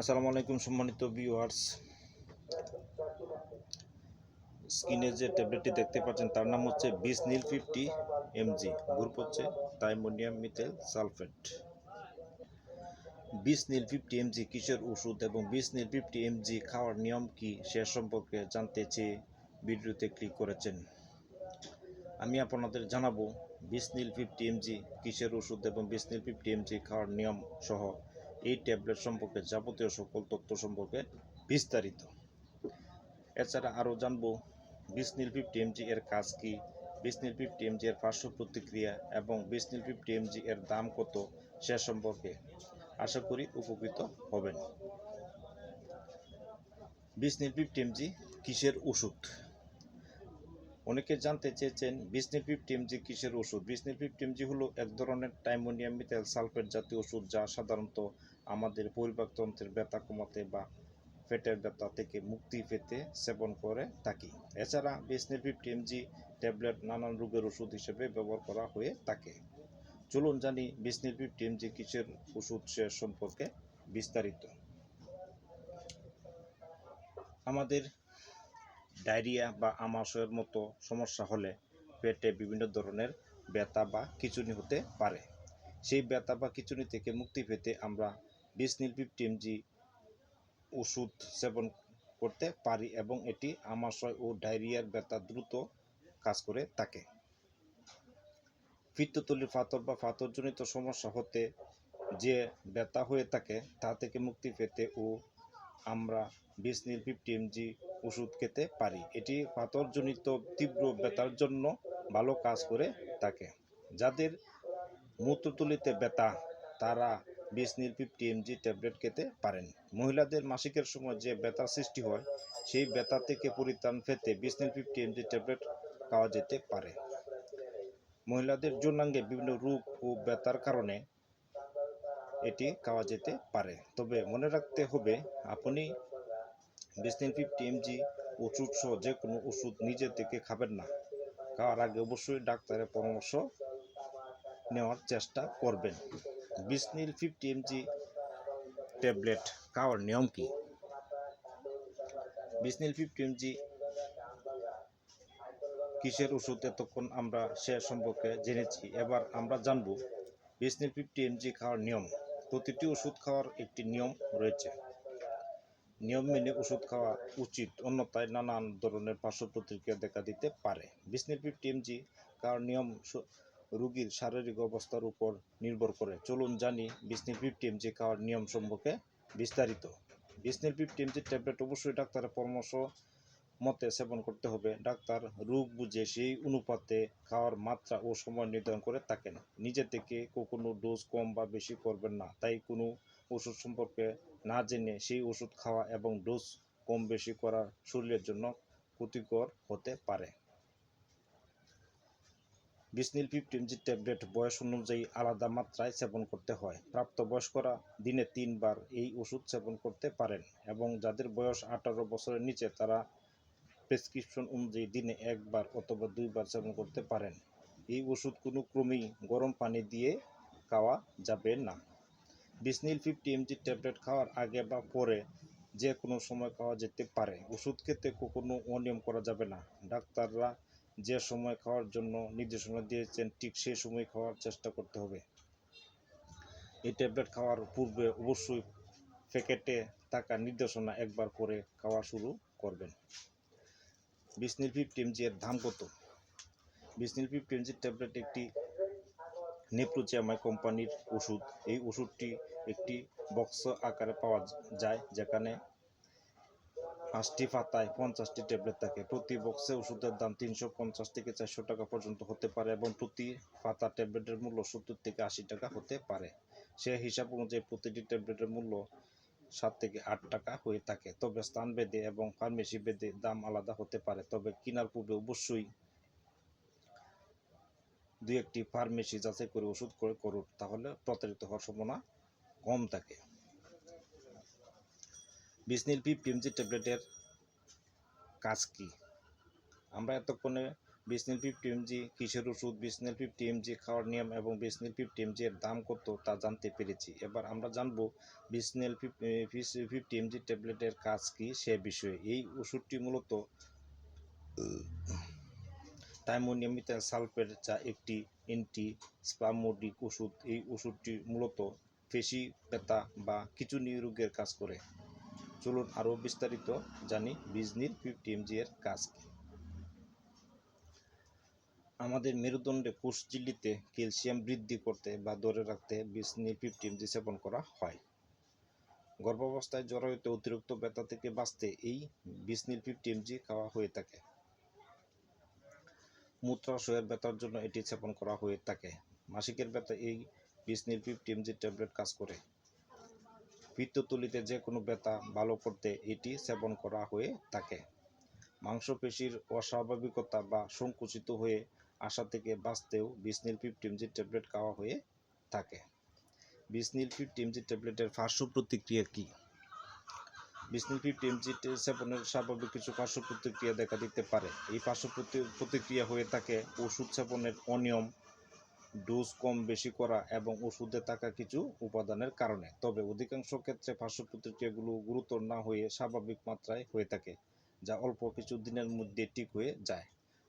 আসসালামু আলাইকুম সম্মানিত ভিউয়ার্স স্ক্রিনে যে ট্যাবলেটটি দেখতে পাচ্ছেন, তার নাম হচ্ছে Bisnil fifty MG group হচ্ছে diphemanil methyl sulphate Bisnil fifty MG কিসের ওষুধ এবং বিস নীল ফিফটি এমজি খাওয়ার নিয়ম কি, সে সম্পর্কে জানতে চেয়ে ভিডিওতে ক্লিক করেছেন। আমি আপনাদের জানাব বিসনিল ফিফটি এমজি কিসের ওষুধ এবং বিসনিল ফিফটি এমজি খাওয়ার নিয়ম সহ এই ট্যাবলেট সম্পর্কে যাবতীয় সকল তথ্য সম্পর্কে বিস্তারিত। এছাড়া আরও জানব বিসনিল ফিফটি এমজি এর কাজ কি বিসনিল ফিফটি এমজি এর পার্শ্ব প্রতিক্রিয়া এবং বিসনিল ফিফটি এমজি এর দাম কত, সে সম্পর্কে আশা করি উপকৃত হবেন। বিসনিল ফিফটি এমজি কিসের ওষুধ? অনেকে জানতে চেয়েছেন বিসনিল ফিফটি এমজি কিসের ওষুধ? বিসনিল ফিফটি এমজি হলো এক ধরনের টাইমোনিয়াম মিথেল সালফেট জাতীয় ওষুধ যা সাধারণত আমাদের পরিপাকতন্ত্রের ব্যথা কমাতে বা পেটের ব্যথা থেকে মুক্তি পেতে সেবন করে থাকি। এছাড়া বিসনিল ফিফটি এমজি ট্যাবলেট নানান রোগের ওষুধ হিসেবে ব্যবহার করা হয়ে থাকে। চলুন জানি বিসনিল ফিফটি এমজি কিসের ওষুধ সে সম্পর্কে বিস্তারিত। আমাদের ডায়রিয়া বা আমাশয়ের মতো সমস্যা হলে পেটে বিভিন্ন ধরনের ব্যথা বা খিচুনি হতে পারে। সেই ব্যথা বা খিচুনি থেকে মুক্তি পেতে আমরা বিসনিল ফিফটি এমজি ওষুধ সেবন করতে পারি এবং এটি আমাশয় ও ডায়রিয়ার ব্যথা দ্রুত কাজ করে থাকে। পিত্তথলির ফাতর বা ফাতরজনিত সমস্যা হতে যে ব্যথা হয়ে থাকে তা থেকে মুক্তি পেতে ও আমরা বিসনিল ফিফটি এমজি ওষুধ খেতে পারি। এটি পাথরজনিত তীব্র ব্যথার জন্য ভালো কাজ করে থাকে। যাদের মূত্রতুলিতে ব্যথা, তারা বিসনিল ফিফটি এমজি ট্যাবলেট খেতে পারেন। মহিলাদের মাসিকের সময় যে ব্যথার সৃষ্টি হয়, সেই ব্যথা থেকে পরিত্রাণ পেতে বিসনিল ফিফটি এমজি ট্যাবলেট খাওয়া যেতে পারে। মহিলাদের যৌনাঙ্গে বিভিন্ন রোগ ও ব্যথার কারণে এটি খাওয়া যেতে পারে। তবে মনে রাখতে হবে, আপনি বিসনিল ফিফটি এমজি ওষুধ সহ যে কোনো ওষুধ নিজে থেকে খাবেন না। খাওয়ার আগে অবশ্যই ডাক্তারের পরামর্শ নেওয়ার চেষ্টা করবেন। বিসনিল ফিফটি এমজি ট্যাবলেট খাওয়ার নিয়ম কি? বিসনিল ফিফটি এমজি কিসের ওষুধ এতক্ষণ আমরা সে সম্পর্কে জেনেছি, এবার আমরা জানব। বিসনিল ফিফটি এমজি খাওয়ার নিয়ম। প্রতিটি ওষুধ খাওয়ার একটি নিয়ম রয়েছে। নিয়ম মেনে ওষুধ খাওয়া উচিত, অন্যথায় নানান ধরনের পার্শ্ব প্রতিক্রিয়া দেখা দিতে পারে। বিসনিল ফিফটি খাওয়ার নিয়ম রোগীর শারীরিক অবস্থার উপর নির্ভর করে। চলুন জানি বিসনিল ফিফটি খাওয়ার নিয়ম সম্পর্কে বিস্তারিত। বিসনিল ফিফটি ট্যাবলেট অবশ্যই ডাক্তারের পরামর্শ মতে সেবন করতে হবে। ডাক্তার রোগ বুঝে সেই অনুপাতে খাওয়ার মাত্রা ও সময় নির্ধারণ করে থাকেন। নিজে থেকে কখনো ডোজ কম বা বেশি করবেন না, তাই কোনো ওষুধ সম্পর্কে না জেনে সেই ওষুধ খাওয়া এবং ডোজ কম বেশি করার শরীরের জন্য ক্ষতিকর হতে পারে। বিসনিল ফিফটি এমজি ট্যাবলেট বয়স অনুযায়ী আলাদা মাত্রায় সেবন করতে হয়। প্রাপ্তবয়স্করা দিনে তিনবার এই ওষুধ সেবন করতে পারেন এবং যাদের বয়স আঠারো বছরের নিচে তারা প্রেসক্রিপশন অনুযায়ী দিনে একবার অথবা দুইবার সেবন করতে পারেন। এই ওষুধ কোনো ক্রমেই গরম পানি দিয়ে খাওয়া যাবে না। বিসনিল ফিফটি এমজি ট্যাবলেট খাওয়ার আগে বা পরে যে কোনো সময় খাওয়া যেতে পারে। ওষুধ খেতে কখনো অনিয়ম করা যাবে না। ডাক্তাররা যে সময় খাওয়ার জন্য নির্দেশনা দিয়েছেন, ঠিক সেই সময় খাওয়ার চেষ্টা করতে হবে। এই ট্যাবলেট খাওয়ার পূর্বে অবশ্যই প্যাকেটে থাকা নির্দেশনা একবার পরে খাওয়া শুরু করবেন। বিসনিল ফিফটি এমজি এর দাম কত? বিসনিল ফিফটি এমজি ট্যাবলেট একটি নেপ্রোচিয়ামাই কোম্পানির ওষুধ। এই ওষুধটি একটি বক্স আকারে পাওয়া যায়, যেখানে পাঁচটি পাতায় পঞ্চাশটি ট্যাবলেট থাকে। প্রতি বক্সে ওষুধের দাম তিনশো পঞ্চাশ থেকে চারশো টাকা পর্যন্ত হতে পারে এবং প্রতি পাতা ট্যাবলেটের মূল্য সত্তর থেকে আশি টাকা হতে পারে। সে হিসাব অনুযায়ী প্রতিটি ট্যাবলেটের মূল্য সাত থেকে আট টাকা হয়ে থাকে। তবে স্থান ভেদে এবং ফার্মেসি ভেদে দাম আলাদা হতে পারে। তবে কেনার পূর্বে অবশ্যই দুই একটি ফার্মেসি যাচাই করে ওষুধ করে করুন, তাহলে প্রতারিত হওয়ার সম্ভাবনা কম থাকে। বিসনিল পি পিএমজি ট্যাবলেটের কাজ কি? আমরা এতক্ষণে বিসনিল ফিফটি এমজি কিসের ওষুধ বিসনিল ফিফটি এমজি খাওয়ার নিয়ম এবং বিসনিল ফিফটি এমজি এর দাম কত তা জানতে পেরেছি। এবার আমরা জানব বিসনিল ফিফটি এমজি ট্যাবলেটের কাজ কি সে বিষয়ে। এই ওষুধটি মূলত টাইমোনিয়াম মিথাইল সালফেট যা একটি অ্যান্টি স্পামোডিক ওষুধ। এই ওষুধটি মূলত পেশি, ব্যথা বা খিঁচুনি রোগের কাজ করে। চলুন আরও বিস্তারিত জানি বিজনির ফিফটি এমজি এর কাজ আমাদের মেরুদণ্ডে কোষ ঝিল্লিতে ক্যালসিয়াম বৃদ্ধি করতে বা ধরে রাখতে বিজনি ফিফটি এমজি সেবন করা হয়। গর্ভাবস্থায় জরায়ুতে অতিরিক্ত ব্যথা থেকে বাঁচতে এই বিজনিল ফিফটি এমজি খাওয়া হয়ে থাকে। মূত্রাশয়ের ব্যথার জন্য এটি সেবন করা হয়ে থাকে। মাসিকের ব্যথা এই বিজনিল ফিফটি এমজি ট্যাবলেট কাজ করে। পিত্তথলিতে যে কোনো ব্যথা ভালো করতে এটি সেবন করা হয়ে থাকে। মাংসপেশির অস্বাভাবিকতা বা সংকুচিত হয়ে আসা থেকে বাঁচতেও বিসনিল ফিফটি এমজি ট্যাবলেট খাওয়া হয়ে থাকে। বিসনিল ফিফটি এমজি ট্যাবলেটের পার্শ্ব প্রতিক্রিয়া কী? বিসনিল ফিফটি এমজি সেবনের স্বাভাবিক কিছু পার্শ্ব প্রতিক্রিয়া দেখা দিতে পারে। এই পার্শ্ব প্রতি- প্রতিক্রিয়া হয়ে থাকে ওষুধ সেবনের অনিয়ম, ডোজ কম বেশি করা এবং ওষুধে থাকা কিছু উপাদানের কারণে। তবে অধিকাংশ ক্ষেত্রে পার্শ্ব প্রতিক্রিয়াগুলো গুরুতর না হয়ে স্বাভাবিক মাত্রায় হয়ে থাকে, যা অল্প কিছু দিনের মধ্যে ঠিক হয়ে যায়।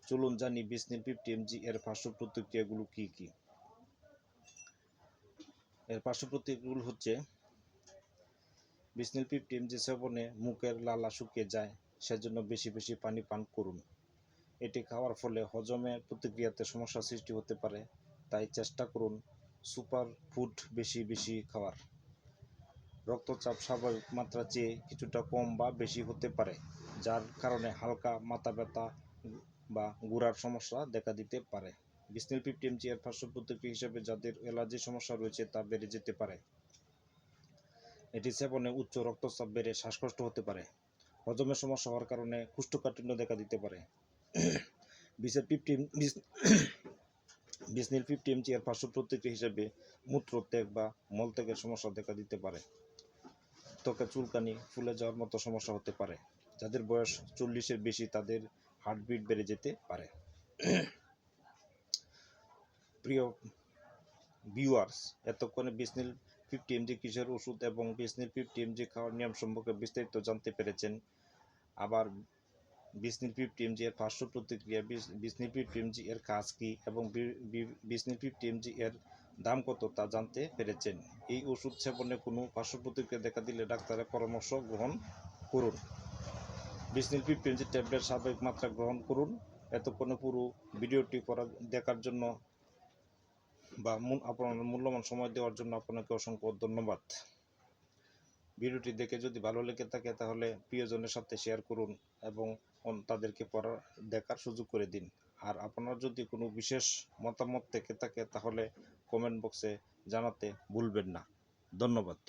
চলুন জানি বিসনিল ফিফটি এমজি এর পার্শ্ব প্রতিক্রিয়াগুলো কি কি? এর পার্শ্ব প্রতিক্রিয়াগুলো হচ্ছে বিসনিল ফিফটি যে সেবনে মুখের লালা শুকিয়ে যায়, সেজন্য বেশি বেশি পানি পান করুন। এটি খাওয়ার ফলে হজমে প্রতিক্রিয়াতে সমস্যা সৃষ্টি হতে পারে, তাই চেষ্টা করুন সুপার ফুড বেশি বেশি খাওয়ার। রক্তচাপ স্বাভাবিক মাত্রা চেয়ে কিছুটা কম বা বেশি হতে পারে, যার কারণে হালকা মাথা ব্যথা বা গুড়ার সমস্যা দেখা দিতে পারে। বিসনিল ফিফটি এমজি এর পার্শ্ব প্রতিক্রিয়া হিসেবে যাদের অ্যালার্জি সমস্যা রয়েছে তা বেড়ে যেতে পারে। এটি সেবনে উচ্চ রক্তচাপ বেড়ে শ্বাসকষ্ট হতে পারে। হজমের সমস্যা হওয়ার কারণে কুষ্ঠকাঠিন্য দেখা দিতে পারে। বিসের ফিফটি বিসনিল ফিফটি এমজি এর পার্শ্ব প্রতিক্রিয়া হিসেবে মূত্রত্যাগ বা মলত্যাগের সমস্যা দেখা দিতে পারে। ত্বকে চুলকানি, ফুলে যাওয়ার মতো সমস্যা হতে পারে। যাদের বয়স চল্লিশের বেশি তাদের হার্টবিট বেড়ে যেতে পারে। প্রিয় ভিউয়ার্স, এতক্ষণে বিসনিল ফিফটি এমজি কিসের ওষুধ এবং বিসনিল ফিফটি এমজি খাওয়ার নিয়ম সম্পর্কে বিস্তারিত জানতে পেরেছেন। আবার বিসনিল ফিফটি এমজি এর পার্শ্ব প্রতিক্রিয়া, বিস- বিসনিল ফিফটি এমজি এর কাজ কী এবং বি- বি- বিসনিল ফিফটি এমজি এর দাম কত তা জানতে পেরেছেন। এই ওষুধ সেবনে কোনো পার্শ্ব প্রতিক্রিয়া দেখা দিলে ডাক্তারের পরামর্শ গ্রহণ করুন। বিসনিল ফিফটি এমজি ট্যাবলেট স্বাভাবিক মাত্রা গ্রহণ করুন। এতক্ষণে পুরো ভিডিওটি করা দেখার জন্য বা আপনার মূল্যবান সময় দেওয়ার জন্য আপনাকে অসংখ্য ধন্যবাদ। ভিডিওটি দেখে যদি ভালো লেগে থাকে তাহলে প্রিয়জনের সাথে শেয়ার করুন এবং তাদেরকে পড়া দেখার সুযোগ করে দিন। আর আপনার যদি কোনো বিশেষ মতামত থেকে থাকে তাহলে কমেন্ট বক্সে জানাতে ভুলবেন না। ধন্যবাদ।